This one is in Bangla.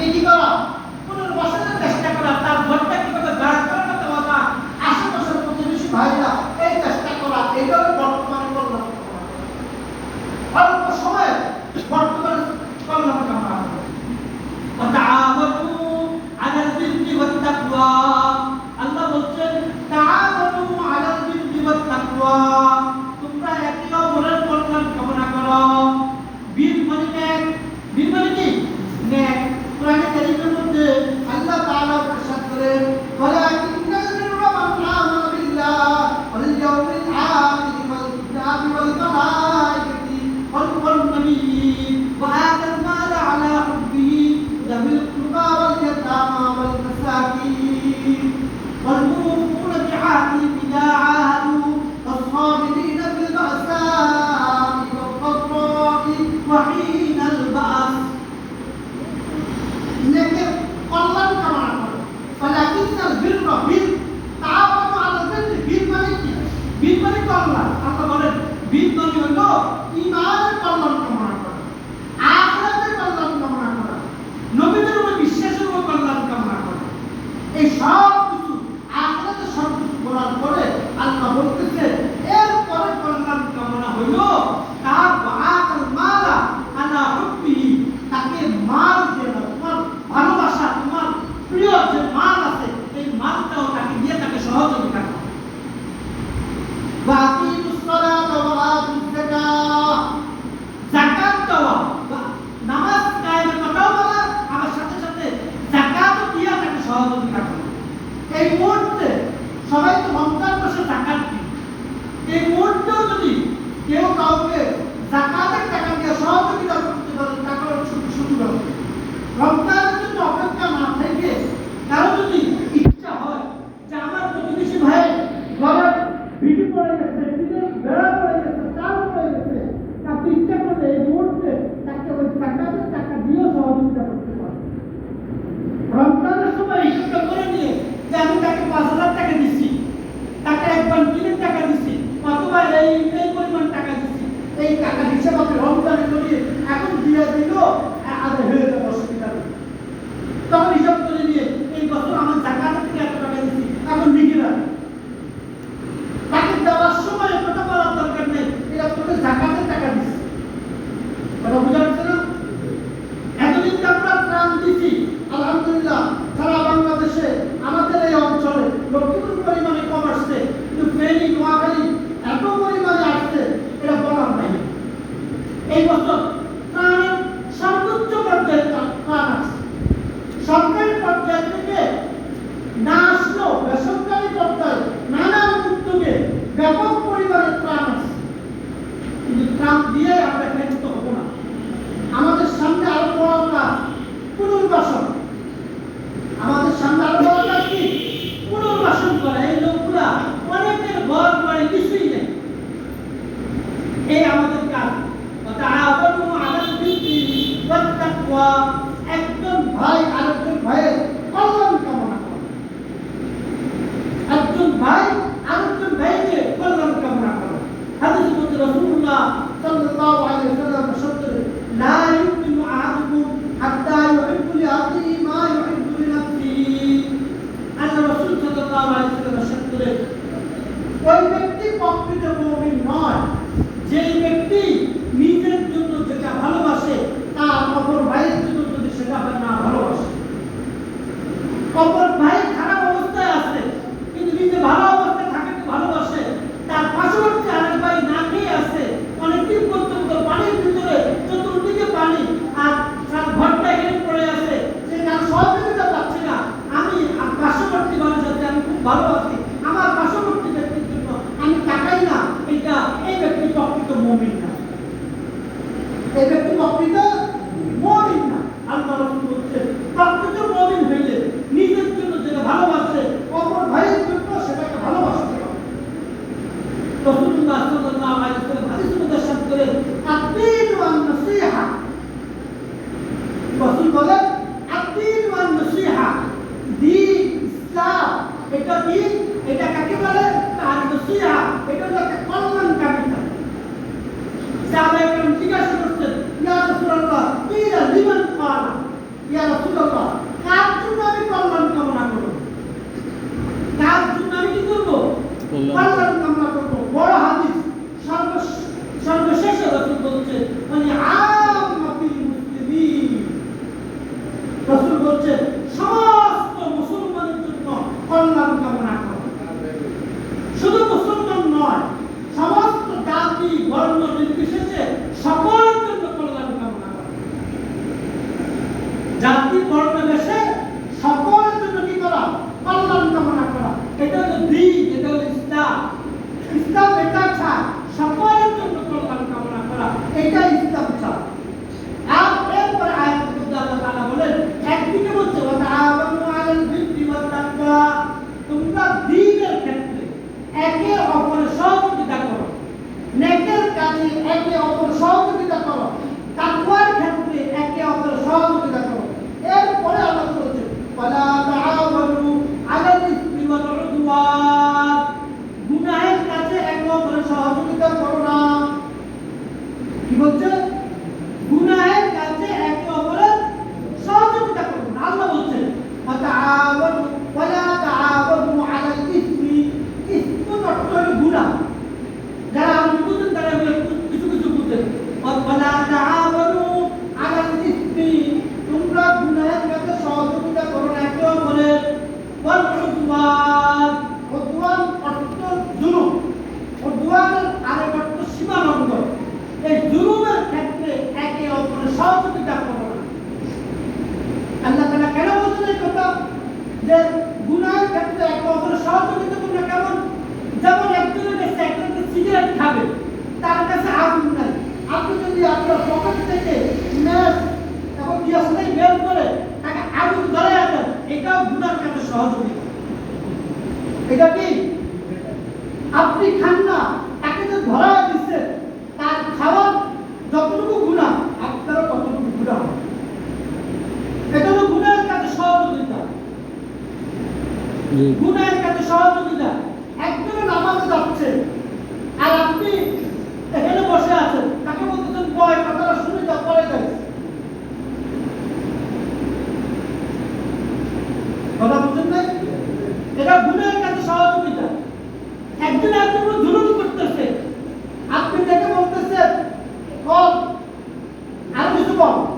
বেটি করা? পুনর্বাসনের tudo. পুনর্বাসন আমাদের সামনে আরও বড় কাজ কি পুনর্বাসন করা এই লোকগুলা অনেকের ঘর বাড়ি কিছুই নেই এই আমাদের কাজ তারা অন্য আগামী প্রকৃত মমিন নয়। যে ব্যক্তি নিজের জন্য যেটা ভালোবাসে তা অপর ভাইয়ের জন্য যদি সেটা হয় না কবিতা মরিনা আল্লাহ রসুল বলছেন una খাবে। তার কাছে আগুন নাই। আপনি যদি আপনার পকেট থেকে বের করে তাকে আগুন ধরে আনেন এটাও গুণার কাছে সহযোগিতা এটা কি? আপনি খান না তাকে যে ধরা দিচ্ছে তার খাবার যতটুকু গুণা আপনারও ততটুকু গুণা এটা হলো গুণের কাছে সহযোগিতা। গুণের কাছে সহযোগিতা। Paulo.